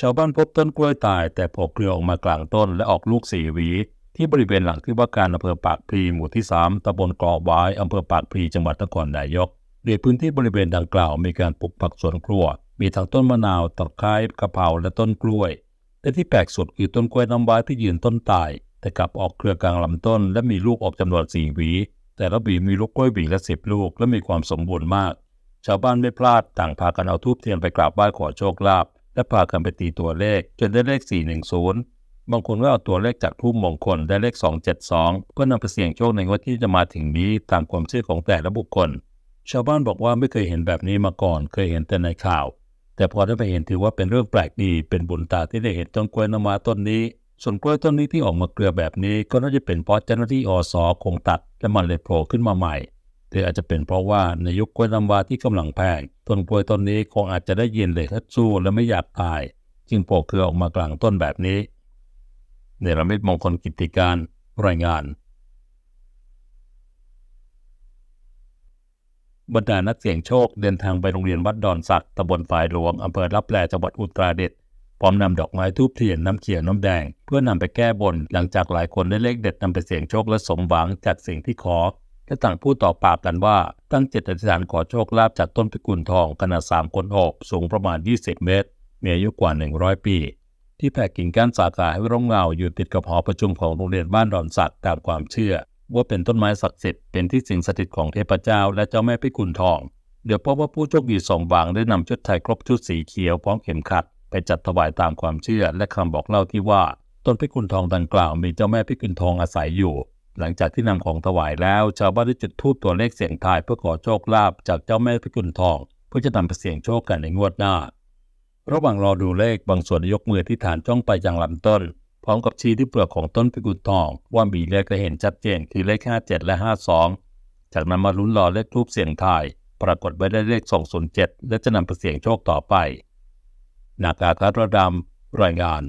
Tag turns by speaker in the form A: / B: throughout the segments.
A: ชาวบ้านพบต้นกล้วยตายแต่โผล่เครือออกมากลางต้นและออกลูกสี่หวี ที่บริเวณหลังที่ว่าการอำเภอปากพลีหมู่ที่ 3ตำบลเกาะวายอำเภอปากพลีจังหวัดนครนายกในพื้นที่บริเวณดังกล่าวมีการปลูกผักสวนครัว มีทั้งต้นมะนาวตะไคร้กะเพราและต้นกล้วยแต่ที่แปลกสุดคือต้นกล้วยน้ำว้าที่ยืนต้นตาย แต่กลับออกเครือกลางลำต้น และมีลูกออกจำนวนสี่หวี แต่ละหวีมีลูกกล้วยหวีละสิบลูกและมีความสมบูรณ์มาก ชาวบ้านไม่พลาดต่างพากันเอาทูบเทียนไปกราบไหว้ขอโชคลาภ และพากันไปตีตัวเลข จนได้เลข 410 บางคนก็เอาตัวเลขจากทูบมงคลได้เลข 272 เพื่อนำไปเสี่ยงโชคในงวดที่จะมาถึงนี้ตามความเชื่อของแต่ละบุคคล ชาวบ้านบอกว่าไม่เคยเห็นแบบนี้มาก่อน เคยเห็นแต่ในข่าว แต่พอได้ไปเห็นถือว่าเป็นเรื่องแปลกดีเป็นบุญตาที่ได้เห็นต้นกล้วยน้ำว้าต้นนี้ ส่วนกล้วยต้นนี้ที่ออกมาเกลือแบบนี้ ก็น่าจะเป็นเพราะเจ้าหน้าที่อสคงตัดและมันเลยโผล่ขึ้นมาใหม่ รืออาจจะเป็นเพราะว่าในยุคกล้วยน้ำว้าที่กำลังแพงต้นกล้วยต้นนี้คงอาจจะได้ยินเลยทัดสู้และไม่อยากตาย จึงโผล่เครือออกมากลางต้นแบบนี้เนรมิตมงคลกิติการรายงาน บรรดานักเสี่ยงโชคเดินทางไปโรงเรียนวัดดอนสักตำบลฝายหลวงอำเภอรับแลจังหวัดอุตรดิตถ์พร้อมนำดอกไม้ทูบเทียนน้ำเขียวน้ำแดง เพื่อนำไปแก้บนหลังจากหลายคนได้เลขเด็ดนำไปเสี่ยงโชคและสมหวังจากสิ่งที่ขอ และต่างพูดต่อปากกันว่าตั้งเจตอธิษฐานขอโชคลาภจากต้นพิกุลทองขนาด3คนโอบสูงประมาณ 20 เมตร มีอายุกว่า 100 ปี ที่แผ่กิ่งก้านสาขาให้ร่มเงาอยู่ติดกับหอประชุมของโรงเรียนบ้านดอนสักตามความเชื่อ ว่าเป็นต้นไม้ศักดิ์สิทธิ์เป็นที่สิงสถิตของเทพเจ้าและเจ้าแม่พิกุลทอง เดี๋ยวพบว่าผู้โชคดีสองบางได้นำชุดไทยครบชุดสีเขียวพร้อมเข็มขัด ไปจัดถวายตามความเชื่อและคำบอกเล่าที่ว่า ต้นพิกุลทองดังกล่าวมีเจ้าแม่พิกุลทองอาศัยอยู่ หลังจากที่นำของถวายแล้ว ชาวบ้านได้จุดธูปตัวเลขเสียงทายเพื่อขอโชคลาภจากเจ้าแม่พิกุลทอง เพื่อจะนำไปเสี่ยงโชคกันในงวดหน้า ระหว่างรอดูเลขบางส่วนยกมือที่ฐานจ้องไปยังลำต้น พร้อมกับชี้ที่เปลือกของต้นพิกุลทอง ว่ามีเลขได้เห็นชัดเจนคือเลข 57 และ 52 จากนั้นมาลุ้นรอเลขทูปเสียงทาย ปรากฏไว้ได้เลข 207 และจะนำไปเสี่ยงโชคต่อไป นากาคาระดำรายงาน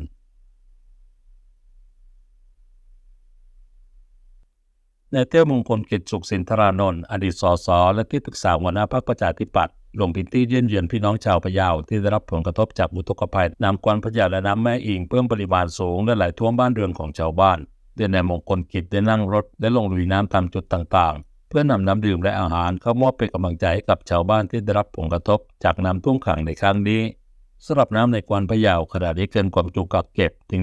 A: นายเต้วมงคลกิจสุขสินธารานนท์อดีตสสและที่ปรึกษาหัวหน้าพรรคประชาธิปัตย์ลงพื้นที่เยี่ยมเยือนพี่น้องชาวพะเยาที่ได้รับผลกระทบจากอุทกภัยน้ำกวนพะเยาและน้ำแม่อิงเพิ่มปริมาณสูงและไหลท่วมบ้านเรือนของชาวบ้านโดยนายมงคลกิจได้นั่งรถและลงลุยน้ำตามจุดต่างๆ เพื่อนำน้ำดื่มและอาหารเข้ามอบเป็นกำลังใจให้กับชาวบ้านที่ได้รับผลกระทบ จากน้ำท่วมขังในครั้งนี้สำหรับน้ำในกวนพะเยาขนาดนี้เกินความจุกักเก็บถึง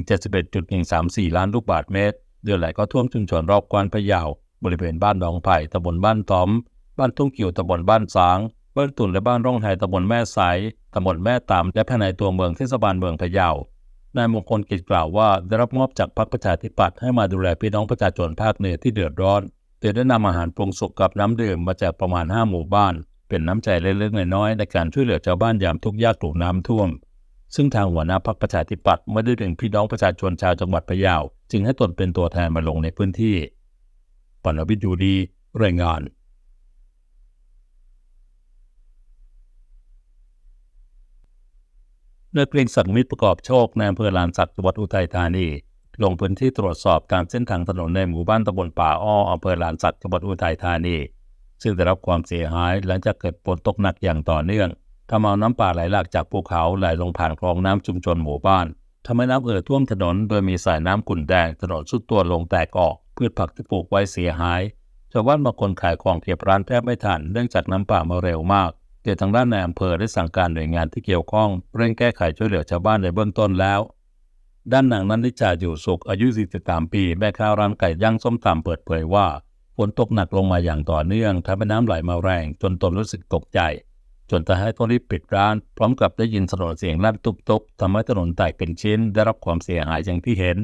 A: 71.134 ล้านลูกบาศก์เมตร เดือนไหลก็ท่วมชุมชนรอบกวนพะเยาบริเวณบ้านหนองไผ่ตำบลบ้านตอม บ้านทุ่งเกี่ยวตำบลบ้านสาง บ้านตุ่นและบ้านร่องไทยตำบลแม่สายตำบลแม่ตามและภายในตัวเมืองเทศบาลเมืองพะเยานายมงคลกิจกล่าวว่าได้รับมอบจากพรรคประชาธิปัตย์ให้มาดูแลพี่น้องประชาชนภาคเหนือที่เดือดร้อนโดยได้นำอาหารปรุงสุกกับน้ำดื่มมาแจกประมาณ 5 หมู่บ้าน เป็นน้ำใจเล็กๆน้อยๆในการช่วยเหลือชาวบ้านยามทุกข์ยากถูกน้ำท่วม ซึ่งทางหัวหน้าพรรคประชาธิปัตย์ไม่ได้ถึงพี่น้องประชาชนชาวจังหวัดพะเยา จึงให้ตนเป็นตัวแทนมาลงในพื้นที่ปนวิทย์อยู่ดีรายงานนายเกรงศักดิ์มิตรประกอบโชคในอำเภอลานสักจังหวัดอุทัยธานี ลงพื้นที่ตรวจสอบการเส้นทางถนนในหมู่บ้านตำบลป่าอ้ออำเภอลานสักจังหวัดอุทัยธานี ซึ่งได้รับความเสียหายหลังจากเกิดฝนตกหนักอย่างต่อเนื่อง ทำเอาน้ำป่าไหลหลากจากภูเขาไหลลงผ่านคลองน้ำชุมชนหมู่บ้านทำให้น้ำเอ่อท่วมถนน โดยมีสายน้ำขุ่นแดงถนนสุดตัวลงแตกออกพืชผักที่ปลูกไว้เสียหายชาวบ้านบางคนขายของเก็บร้านแทบไม่ทันเนื่องจากน้ำป่ามาเร็วมากเดี๋ยวทางด้านในอำเภอได้สั่งการหน่วยงานที่เกี่ยวข้องเร่งแก้ไขช่วยเหลือชาวบ้านในเบื้องต้นแล้ว ด้านนางนันทิจาอยู่สุขอายุ 43 ปี แม่ค้าร้านไก่ย่างส้มตำเปิดเผยว่าฝนตกหนักลงมาอย่างต่อเนื่องทำให้น้ำไหลมาแรง จนตนรู้สึกตกใจ จนทำให้ต้องรีบปิดร้าน พร้อมกับได้ยินถนนเสียงลั่นตุบๆทำให้ถนนแตกเป็นชิ้น ได้รับความเสียหายอย่างที่เห็น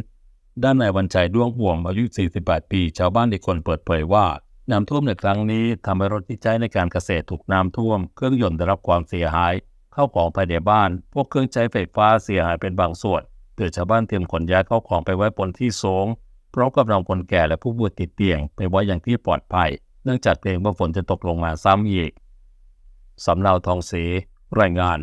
A: ด้านนายวันชัยด้วงห่วงอายุ 48 ปี ชาวบ้านอีกคนเปิดเผยว่าน้ำท่วมในครั้งนี้ทำให้รถที่ใช้ในการเกษตรถูกน้ำท่วม เครื่องยนต์ได้รับความเสียหาย เข้าของภายในบ้าน พวกเครื่องใช้ไฟฟ้าเสียหายเป็นบางส่วนโดยชาวบ้านเตรียมขนย้ายเข้าของไปไว้บนที่สูงพร้อมกับนำคนแก่และผู้ป่วยติดเตียง ไปไว้อย่างที่ปลอดภัย เนื่องจากเกรงว่าฝนจะตกลงมาซ้ำอีก สำเนาทองเสรายงาน